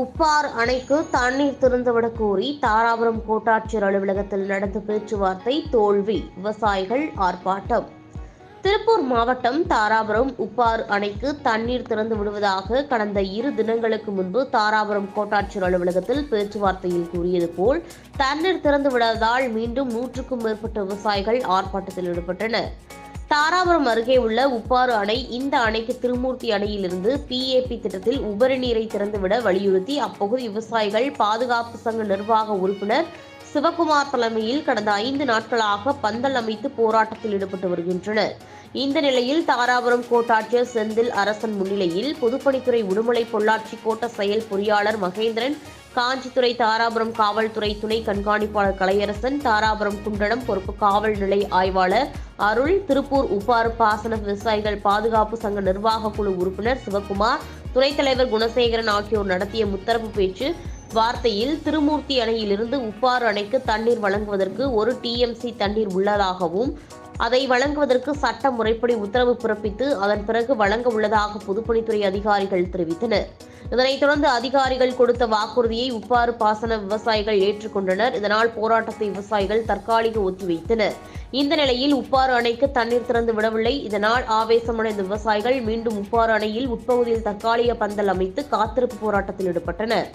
உப்பார் அணைக்கு தண்ணீர் திறந்துவிட கோரி தாராபுரம் கோட்டாட்சியர் அலுவலகத்தில் நடந்த பேச்சுவார்த்தை தோல்வி விவசாயிகள் ஆர்ப்பாட்டம். திருப்பூர் மாவட்டம் தாராபுரம் உப்பார் அணைக்கு தண்ணீர் திறந்து விடுவதாக கடந்த இரு தினங்களுக்கு முன்பு தாராபுரம் கோட்டாட்சியர் அலுவலகத்தில் பேச்சுவார்த்தையில் கூறியது போல் தண்ணீர் திறந்து விடாததால் மீண்டும் நூற்றுக்கும் மேற்பட்ட விவசாயிகள் ஆர்ப்பாட்டத்தில் ஈடுபட்டனர். தாராபுரம் அருகே உள்ள உப்பாறு அணை இந்த அணைக்கு திருமூர்த்தி அணையிலிருந்து பிஏபி திட்டத்தில் உபரி நீரை திறந்துவிட வலியுறுத்தி அப்பகுதி விவசாயிகள் பாதுகாப்பு சங்க நிர்வாக உறுப்பினர் சிவகுமார் தலைமையில் கடந்த ஐந்து நாட்களாக பந்தல் அமைத்து போராட்டத்தில் ஈடுபட்டு வருகின்றனர். இந்த நிலையில் தாராபுரம் கோட்டாட்சியர் செந்தில் அரசன் முன்னிலையில் பொதுப்பணித்துறை உடுமலை பொள்ளாச்சி கோட்ட செயல் பொறியாளர் மகேந்திரன் காஞ்சித்துறை தாராபுரம் காவல்துறை துணை கண்காணிப்பாளர் கலையரசன் தாராபுரம் குண்டடம் பொறுப்பு காவல் நிலை ஆய்வாளர் அருள் திருப்பூர் உப்பாறு பாசன விவசாயிகள் பாதுகாப்பு சங்க நிர்வாக குழு உறுப்பினர் சிவகுமார் துணைத் தலைவர் குணசேகரன் ஆகியோர் நடத்திய முத்தரப்பு பேச்சு வார்த்தையில் திருமூர்த்தி அணையிலிருந்து உப்பாறு அணைக்கு தண்ணீர் வழங்குவதற்கு ஒரு டிஎம்சி தண்ணீர் உள்ளதாகவும் அதை வழங்குவதற்கு சட்ட முறைப்படி உத்தரவு பிறப்பித்து அதன் பிறகு வழங்க உள்ளதாக பொதுப்பணித்துறை அதிகாரிகள் தெரிவித்தனர். இதனைத் தொடர்ந்து அதிகாரிகள் கொடுத்த வாக்குறுதியை உப்பாறு பாசன விவசாயிகள் ஏற்றுக்கொண்டனர். இதனால் போராட்டத்தை விவசாயிகள் தற்காலிக ஒத்திவைத்தனர். இந்த நிலையில் உப்பாறு அணைக்கு தண்ணீர் திறந்து விடவில்லை. இதனால் ஆவேசமடைந்த விவசாயிகள் மீண்டும் உப்பாறு அணையில் உட்பகுதியில் தற்காலிக பந்தல் அமைத்து காத்திருப்பு போராட்டத்தில் ஈடுபட்டனர்.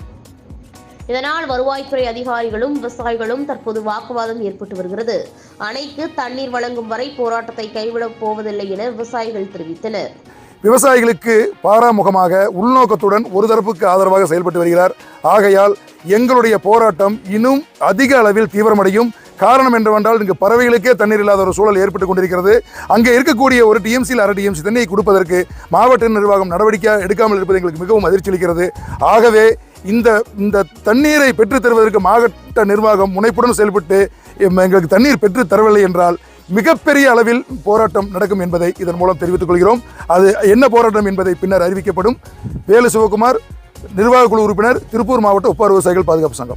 இதனால் வருவாய்த்துறை அதிகாரிகளும் விவசாயிகளும் தற்போது வாக்குவாதம் ஏற்பட்டு வருகிறது. அணைக்கு தண்ணீர் வழங்கும் வரை போராட்டத்தை கைவிடப் போவதில்லை என விவசாயிகள் தெரிவித்தனர். விவசாயிகளுக்கு பாராமுகமாக உள்நோக்கத்துடன் ஒரு தரப்புக்கு ஆதரவாக செயல்பட்டு வருகிறார். ஆகையால் எங்களுடைய போராட்டம் இன்னும் அதிக அளவில் தீவிரமடையும். காரணம் என்றவென்றால் இங்கு பறவைகளுக்கே தண்ணீர் இல்லாத ஒரு சூழல் ஏற்பட்டு கொண்டிருக்கிறது. அங்கே இருக்கக்கூடிய ஒரு டிஎம்சியில் அரை டிஎம்சி தண்ணியை கொடுப்பதற்கு மாவட்ட நிர்வாகம் நடவடிக்கை எடுக்காமல் இருப்பது எங்களுக்கு மிகவும் அதிர்ச்சி அளிக்கிறது ஆகவே இந்த இந்த தண்ணீரை பெற்றுத் தருவதற்கு மாவட்ட நிர்வாகம் முனைப்புடன் செயல்பட்டு எம் எங்களுக்கு தண்ணீர் பெற்றுத் தரவில்லை என்றால் மிகப்பெரிய அளவில் போராட்டம் நடக்கும் என்பதை இதன் மூலம் தெரிவித்துக் கொள்கிறோம். அது என்ன போராட்டம் என்பதை பின்னர் அறிவிக்கப்படும். வேலு சிவகுமார் நிர்வாக குழு உறுப்பினர் திருப்பூர் மாவட்ட ஒப்பார் விவசாயிகள் பாதுகாப்பு சங்கம்.